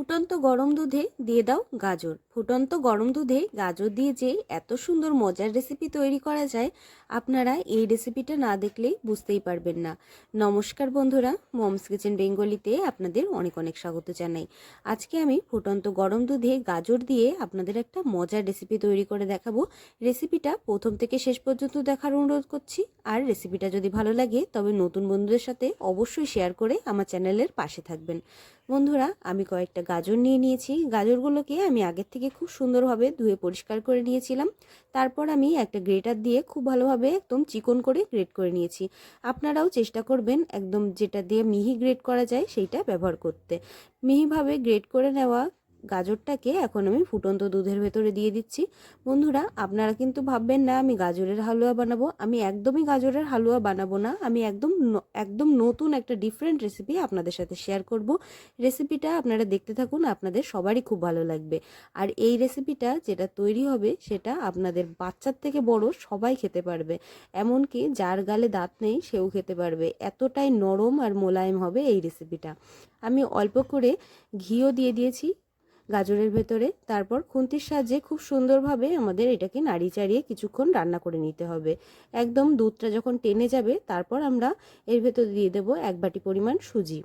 ফুটন্ত গরম দুধে দিয়ে দাও গাজর। ফুটন্ত গরম দুধে গাজর দিয়ে যে এত সুন্দর মজার রেসিপি তৈরি করা যায়, আপনারা এই রেসিপিটা না দেখলেই বুঝতেই পারবেন না। নমস্কার বন্ধুরা, মমস কিচেন বেঙ্গলিতে আপনাদের অনেক অনেক স্বাগত জানাই। আজকে আমি ফুটন্ত গরম দুধে গাজর দিয়ে আপনাদের একটা মজার রেসিপি তৈরি করে দেখাবো। রেসিপিটা প্রথম থেকে শেষ পর্যন্ত দেখার অনুরোধ করছি। আর রেসিপিটা যদি ভালো লাগে, তবে নতুন বন্ধুদের সাথে অবশ্যই শেয়ার করে আমার চ্যানেলের পাশে থাকবেন। বন্ধুরা, আমি কয়েকটা গাজর নিয়ে নিয়েছি। গাজরগুলোকে আমি আগের থেকে খুব সুন্দরভাবে ধুয়ে পরিষ্কার করে নিয়েছিলাম। তারপর আমি একটা গ্রেটার দিয়ে খুব ভালোভাবে একদম চিকন করে গ্রেট করে নিয়েছি। আপনারাও চেষ্টা করবেন একদম যেটা দিয়ে মিহি গ্রেট করা যায় সেইটা ব্যবহার করতে। মিহিভাবে গ্রেট করে নেওয়া গাজরটাকে এখন আমি ফুটন্ত দুধের ভেতরে দিয়ে দিচ্ছি। বন্ধুরা, আপনারা কিন্তু ভাববেন না, আমি গাজরের হালুয়া বানাবো। আমি একদমই গাজরের হালুয়া বানাবো না। আমি একদম একদম নতুন একটা ডিফারেন্ট রেসিপি আপনাদের সাথে শেয়ার করব। রেসিপিটা আপনারা দেখতে থাকুন, আপনাদের সবারই খুব ভালো লাগবে। আর এই রেসিপিটা যেটা তৈরি হবে, সেটা আপনাদের বাচ্চার থেকে বড় সবাই খেতে পারবে। এমনকি যার গালে দাঁত নেই, সেও খেতে পারবে। এতটাই নরম আর মোলায়েম হবে এই রেসিপিটা আমি অল্প করে ঘিও দিয়ে দিয়েছি। গাজরের ভেতরে, তারপর খুন্তির সাহায্যে খুব সুন্দরভাবে আমাদের এটাকে নাড়ি চাড়িয়ে কিছুক্ষণ রান্না করে নিতে হবে। একদম দুধটা যখন টেনে যাবে, তারপর আমরা এর ভেতর দিয়ে দেব এক বাটি পরিমাণ সুজি।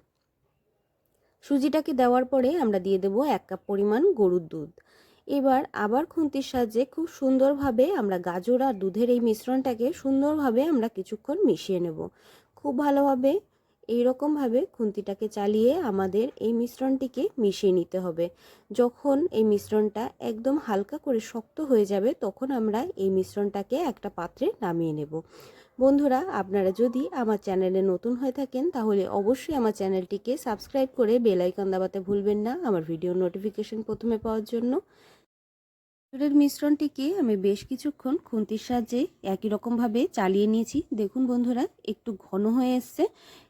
সুজিটাকে দেওয়ার পরে আমরা দিয়ে দেব এক কাপ পরিমাণ গরুর দুধ। এবার আবার খুন্তির সাহায্যে খুব সুন্দরভাবে আমরা গাজর আর দুধের এই মিশ্রণটাকে সুন্দরভাবে আমরা কিছুক্ষণ মিশিয়ে নেব। খুব ভালোভাবে এইরকমভাবে খুন্তিটাকে চালিয়ে আমাদের এই মিশ্রণটিকে মিশিয়ে নিতে হবে। যখন এই মিশ্রণটা একদম হালকা করে শক্ত হয়ে যাবে, তখন আমরা এই মিশ্রণটাকে একটা পাত্রে নামিয়ে নেব। বন্ধুরা, আপনারা যদি আমার চ্যানেলে নতুন হয়ে থাকেন, তাহলে অবশ্যই আমার চ্যানেলটিকে সাবস্ক্রাইব করে বেল আইকন দাবাতে ভুলবেন না। আমার ভিডিও নোটিফিকেশন প্রথমে পাওয়ার জন্য। গাজরের মিশ্রণটিকে আমি বেশ কিছুক্ষণ খুন্তির সাহায্যে একই রকমভাবে চালিয়ে নিয়েছি। দেখুন বন্ধুরা, একটু ঘন হয়ে এসছে।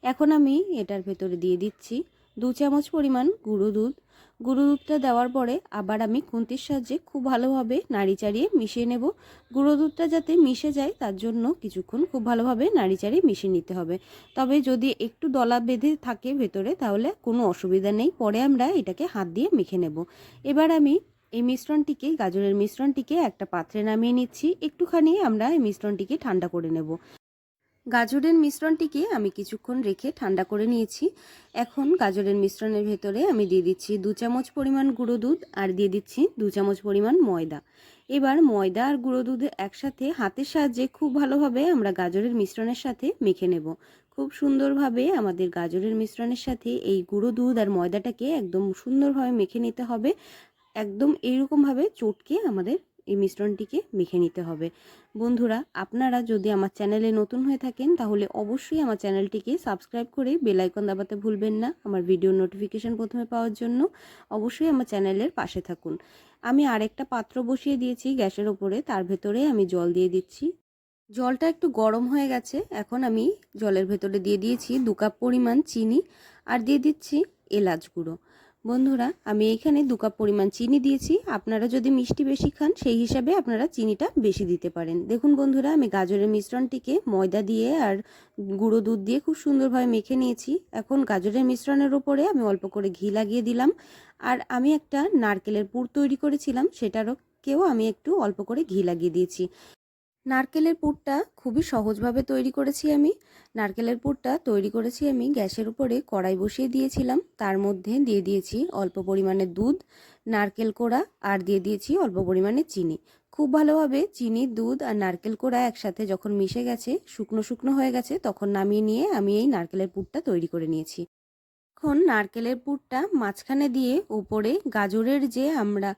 এখন আমি এটার ভেতরে দিয়ে দিচ্ছি দু চামচ পরিমাণ গুঁড়ো দুধ। গুঁড়ো দুধটা দেওয়ার পরে আবার আমি খুন্তির সাহায্যে খুব ভালোভাবে নাড়ি চাড়িয়ে মিশিয়ে নেব। গুঁড়ো দুধটা যাতে মিশে যায়, তার জন্য কিছুক্ষণ খুব ভালোভাবে নাড়ি চাড়িয়ে মিশিয়ে নিতে হবে। তবে যদি একটু দলা বেঁধে থাকে ভেতরে, তাহলে কোনো অসুবিধা নেই। পরে আমরা এটাকে হাত দিয়ে মেখে নেব। এবার আমি এই মিশ্রণটিকে, গাজরের মিশ্রণটিকে একটা পাত্রে নামিয়ে নিচ্ছি। একটুখানি আমরা এই মিশ্রণটিকে ঠান্ডা করে নেব। গাজরের মিশ্রণটিকে আমি কিছুক্ষণ রেখে ঠান্ডা করে নিয়েছি। এখন গাজরের মিশ্রণের ভেতরে আমি দিয়ে দিচ্ছি দু চামচ পরিমাণ গুঁড়ো দুধ আর দিয়ে দিচ্ছি দু চামচ পরিমাণ ময়দা। এবার ময়দা আর গুঁড়ো দুধ একসাথে হাতের সাহায্যে খুব ভালোভাবে আমরা গাজরের মিশ্রণের সাথে মেখে নেব। খুব সুন্দরভাবে আমাদের গাজরের মিশ্রণের সাথে এই গুঁড়ো দুধ আর ময়দাটাকে একদম সুন্দরভাবে মেখে নিতে হবে। একদম এইরকমভাবে চটকে আমাদের এই মিশ্রণটিকে মেখে নিতে হবে। বন্ধুরা, আপনারা যদি আমার চ্যানেলে নতুন হয়ে থাকেন, তাহলে অবশ্যই আমার চ্যানেলটিকে সাবস্ক্রাইব করে বেলাইকন দাবাতে ভুলবেন না আমার ভিডিও নোটিফিকেশন প্রথমে পাওয়ার জন্য। অবশ্যই আমার চ্যানেলের পাশে থাকুন। আমি আরেকটা পাত্র বসিয়ে দিয়েছি গ্যাসের ওপরে, তার ভেতরে আমি জল দিয়ে দিচ্ছি। জলটা একটু গরম হয়ে গেছে, এখন আমি জলের ভেতরে দিয়ে দিয়েছি দু কাপ পরিমাণ চিনি আর দিয়ে দিচ্ছি এলাচ গুঁড়ো। বন্ধুরা, আমি এখানে দু কাপ পরিমাণ চিনি দিয়েছি। আপনারা যদি মিষ্টি বেশি খান, সেই হিসাবে আপনারা চিনিটা বেশি দিতে পারেন। দেখুন বন্ধুরা, আমি গাজরের মিশ্রণটিকে ময়দা দিয়ে আর গুঁড়ো দুধ দিয়ে খুব সুন্দরভাবে মেখে নিয়েছি। এখন গাজরের মিশ্রণের ওপরে আমি অল্প করে ঘি লাগিয়ে দিলাম। আর আমি একটা নারকেলের পুর তৈরি করেছিলাম, সেটারও কেউ আমি একটু অল্প করে ঘি লাগিয়ে দিয়েছি। নারকেলের পুরটা খুবই সহজভাবে তৈরি করেছি আমি। নারকেলের পুরটা তৈরি করেছি আমি গ্যাসের উপরে কড়াই বসিয়ে দিয়েছিলাম। তার মধ্যে দিয়ে দিয়েছি অল্প পরিমাণে দুধ, নারকেল কোড়া আর দিয়ে দিয়েছি অল্প পরিমাণে চিনি। খুব ভালোভাবে চিনি, দুধ আর নারকেল কোড়া একসাথে যখন মিশে গেছে, শুকনো শুকনো হয়ে গেছে, তখন নামিয়ে নিয়ে আমি এই নারকেলের পুরটা তৈরি করে নিয়েছি। এখন নারকেলের পুরটা মাঝখানে দিয়ে ওপরে গাজরের যে আমরা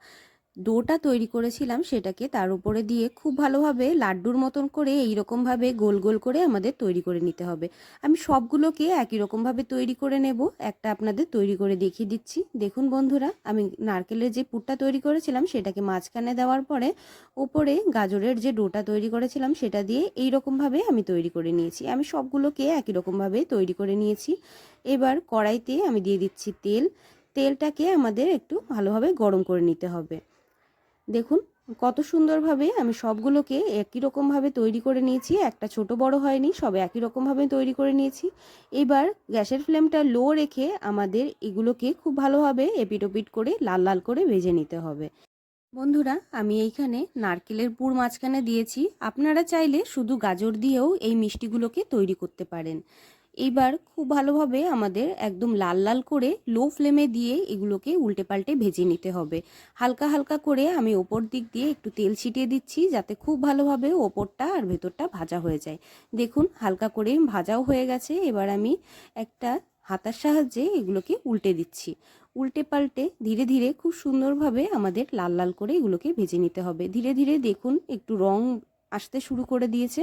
ডোটা তৈরি করেছিলাম সেটাকে তার উপরে দিয়ে খুব ভালোভাবে লাড্ডুর মতন করে এই রকমভাবে গোল গোল করে আমাদের তৈরি করে নিতে হবে। আমি সবগুলোকে একই রকমভাবে তৈরি করে নেব। একটা আপনাদের তৈরি করে দেখিয়ে দিচ্ছি। দেখুন বন্ধুরা, আমি নারকেলের যে পুরটা তৈরি করেছিলাম সেটাকে মাঝখানে দেওয়ার পরে ওপরে গাজরের যে ডোটা তৈরি করেছিলাম সেটা দিয়ে এই রকমভাবে আমি তৈরি করে নিয়েছি। আমি সবগুলোকে একই রকমভাবে তৈরি করে নিয়েছি। এবার কড়াইতে আমি দিয়ে দিচ্ছি তেল। তেলটাকে আমাদের একটু ভালোভাবে গরম করে নিতে হবে। দেখুন, কত সুন্দরভাবে আমি সবগুলোকে একই রকমভাবে তৈরি করে নিয়েছি, একটা ছোট বড় হয়নি, সব একই রকমভাবে তৈরি করে নিয়েছি। এবার গ্যাসের ফ্লেমটা লো রেখে আমাদের এগুলোকে খুব ভালোভাবে এপিটোপিট করে লাল লাল করে ভেজে নিতে হবে। বন্ধুরা, আমি এইখানে নারকেলের পুর মাঝখানে দিয়েছি। আপনারা চাইলে শুধু গাজর দিয়েও এই মিষ্টিগুলোকে তৈরি করতে পারেন। এইবার খুব ভালোভাবে আমাদের একদম লাল লাল করে লো ফ্লেমে দিয়ে এগুলোকে উল্টে পাল্টে ভেজে নিতে হবে। হালকা হালকা করে আমি ওপর দিক দিয়ে একটু তেল ছিটিয়ে দিচ্ছি যাতে খুব ভালোভাবে ওপরটা আর ভেতরটা ভাজা হয়ে যায়। দেখুন হালকা করে ভাজাও হয়ে গেছে, এবার আমি একটা হাতার সাহায্যে এগুলোকে উল্টে দিচ্ছি। উল্টে পাল্টে ধীরে ধীরে খুব সুন্দরভাবে আমাদের লাল লাল করে এগুলোকে ভেজে নিতে হবে। ধীরে ধীরে দেখুন একটু রং আসতে শুরু করে দিয়েছে।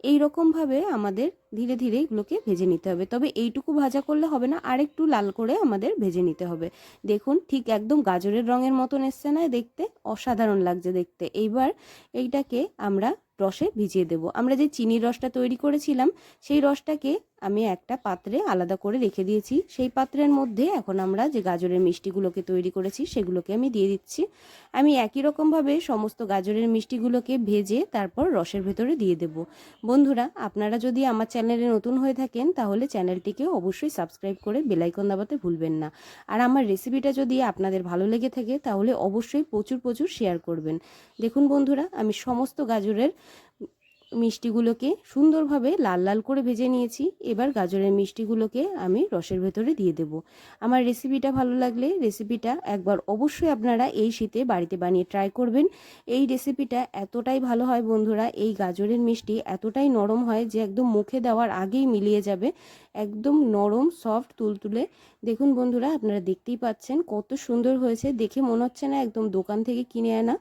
এই রকমভাবে আমাদের ধীরে ধীরে এগুলোকে ভেজে নিতে হবে। তবে এইটুকু ভাজা করলে হবে না আর একটু লাল করে আমাদের ভেজে নিতে হবে। দেখুন, ঠিক একদম গাজরের রঙের মতন এসছে না দেখতে? অসাধারণ লাগছে দেখতে। এইবার এইটাকে আমরা রসে ভিজিয়ে দেব। আমরা যে চিনির রসটা তৈরি করেছিলাম, সেই রসটাকে আমি একটা পাত্রে আলাদা করে রেখে দিয়েছি। সেই পাত্রের মধ্যে এখন আমরা যে গাজরের মিষ্টিগুলোকে তৈরি করেছি, সেগুলোকে আমি দিয়ে দিচ্ছি। আমি একই রকমভাবে সমস্ত গাজরের মিষ্টিগুলোকে ভেজে তারপর রসের ভেতরে দিয়ে দেব। বন্ধুরা, আপনারা যদি আমার চ্যানেলে নতুন হয়ে থাকেন, তাহলে চ্যানেলটিকে অবশ্যই সাবস্ক্রাইব করে বেলাইকন দাবাতে ভুলবেন না। আর আমার রেসিপিটা যদি আপনাদের ভালো লেগে থাকে, তাহলে অবশ্যই প্রচুর প্রচুর শেয়ার করবেন। দেখুন বন্ধুরা, আমি সমস্ত গাজরের মিষ্টিগুলোকে সুন্দরভাবে লাল লাল করে ভেজে নিয়েছি। এবার গাজরের মিষ্টিগুলোকে আমি রসের ভেতরে দিয়ে দেব। আমার রেসিপিটা ভালো লাগলে রেসিপিটা একবার অবশ্যই আপনারা এই শীতে বাড়িতে বানিয়ে ট্রাই করবেন। এই রেসিপিটা এতটাই ভালো হয় বন্ধুরা, এই গাজরের মিষ্টি এতটাই নরম হয় যে একদম মুখে দেওয়ার আগেই মিলিয়ে যাবে। একদম নরম, সফট, তুলতুলে। দেখুন বন্ধুরা, আপনারা দেখতেই পাচ্ছেন কত সুন্দর হয়েছে। দেখে মনে হচ্ছে না একদম দোকান থেকে কিনে আনা।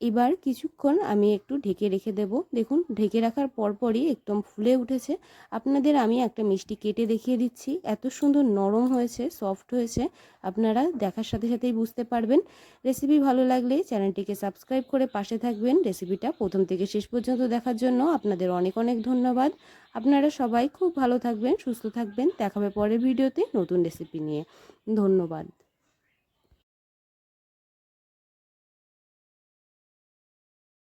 এবার কিছুক্ষণ আমি একটু ঢেকে রেখে দেব। দেখুন, ঢেকে রাখার পরপরই একদম ফুলে উঠেছে। আপনাদের আমি একটা মিষ্টি কেটে দেখিয়ে দিচ্ছি। এত সুন্দর নরম হয়েছে, সফট হয়েছে। আপনারা দেখার সাথে সাথেই বুঝতে পারবেন। রেসিপি ভালো লাগলে চ্যানেলটিকে সাবস্ক্রাইব করে পাশে থাকবেন। রেসিপিটা প্রথম থেকে শেষ পর্যন্ত দেখার জন্য আপনাদের অনেক অনেক ধন্যবাদ। আপনারা সবাই খুব ভালো থাকবেন, সুস্থ থাকবেন। দেখাবে পরের ভিডিওতে নতুন রেসিপি নিয়ে। ধন্যবাদ।